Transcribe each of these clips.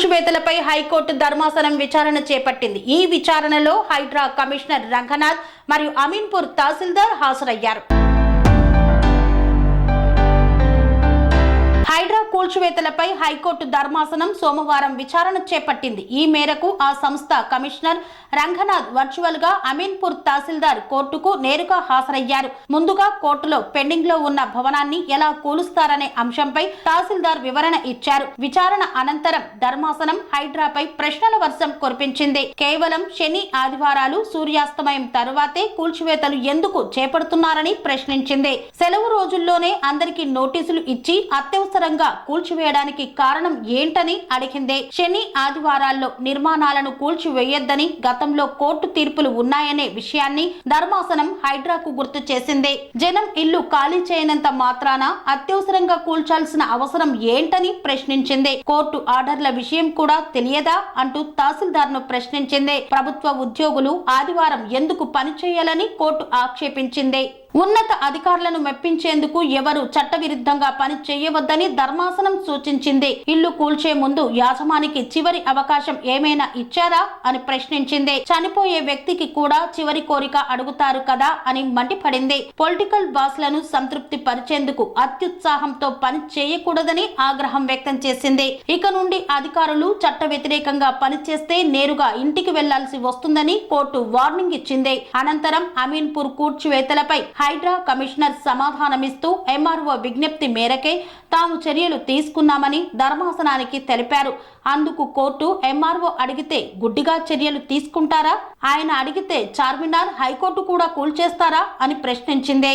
అణచివేతలపై high court ధర్మాసనం విచారణ చేపట్టింది. ఈ విచారణలో హైడ్రా కమిషనర్ రంగనాథ్ మరియు అమీన్పూర్ తహసీల్దార్ హాజరయ్యారు. హైడ్రా హైకోర్టు ధర్మాసనం సోమవారం విచారణ చేపట్టింది. ఈ మేరకు ఆ సంస్థ కమిషనర్ రంగనాథ్ వర్చువల్గా అమీన్పూర్ తహసీల్దార్ కోర్టుకు నేరుగా హాజరయ్యారు. ముందుగా కోర్టులో పెండింగ్లో ఉన్న భవనాన్ని ఎలా కూలుస్తారనే అంశంపై తహసీల్దార్ వివరణ ఇచ్చారు. విచారణ అనంతరం ధర్మాసనం హైడ్రాపై ప్రశ్నల వర్షం కురిపించింది. కేవలం శని ఆదివారాలు సూర్యాస్తమయం తరువాతే కూల్చివేతలు ఎందుకు చేపడుతున్నారని ప్రశ్నించింది. సెలవు రోజుల్లోనే అందరికీ నోటీసులు ఇచ్చి అత్యవసరంగా కూల్చివేయడానికి కారణం ఏంటని అడిగింది. శని ఆదివారాల్లో నిర్మాణాలను కూల్చివేయొద్దని గతంలో కోర్టు తీర్పులు ఉన్నాయనే విషయాన్ని ధర్మాసనం హైడ్రాకు గుర్తు చేసింది. జనం ఇల్లు ఖాళీ చేయనంత మాత్రాన అత్యవసరంగా కూల్చాల్సిన అవసరం ఏంటని ప్రశ్నించింది. కోర్టు ఆర్డర్ల విషయం కూడా తెలియదా అంటూ తహసీల్దార్ను ప్రశ్నించింది. ప్రభుత్వ ఉద్యోగులు ఆదివారం ఎందుకు పనిచేయాలని కోర్టు ఆక్షేపించింది. ఉన్నత అధికారులను మెప్పించేందుకు ఎవరు చట్టవిరుద్ధంగా పని చేయవద్దని ధర్మాసనం సూచించింది. ఇల్లు కూల్చే ముందు యాజమానికి చివరి అవకాశం ఏమైనా ఇచ్చారా అని ప్రశ్నించింది. చనిపోయే వ్యక్తికి కూడా చివరి కోరిక అడుగుతారు కదా అని మండిపడింది. పొలిటికల్ బాస్లను సంతృప్తి పరిచేందుకు అత్యుత్సాహంతో పని చేయకూడదని ఆగ్రహం వ్యక్తం చేసింది. ఇక నుండి అధికారులు చట్ట వ్యతిరేకంగా పనిచేస్తే నేరుగా ఇంటికి వెళ్ళాల్సి వస్తుందని కోర్టు వార్నింగ్ ఇచ్చింది. అనంతరం అమీన్పూర్ కూర్చివేతలపై హైడ్రా కమిషనర్ సమాధానమిస్తూ ఎంఆర్ఓ విజ్ఞప్తి మేరకే తాము చర్యలు తీసుకున్నామని ధర్మాసనానికి తెలిపారు. అందుకు కోర్టు ఎంఆర్ఓ అడిగితే గుడ్డిగా చర్యలు తీసుకుంటారా? ఆయన అడిగితే చార్మినార్ హైకోర్టు కూడా కూల్చేస్తారా? అని ప్రశ్నించింది.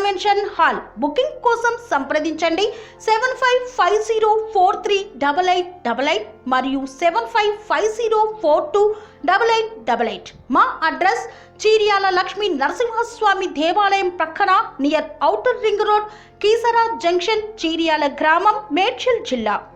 Convention hall. బుకింగ్ కోసం సంప్రదించండి. Seven five five zero four three double eight double eight మరియు seven five five zero four two double eight double eight మా అడ్రస్ చీర్యాల లక్ష్మీ నరసింహస్వామి దేవాలయం ప్రక్కన near outer ring road Keesara junction Cheeryal గ్రామం మేడ్చల్ జిల్లా.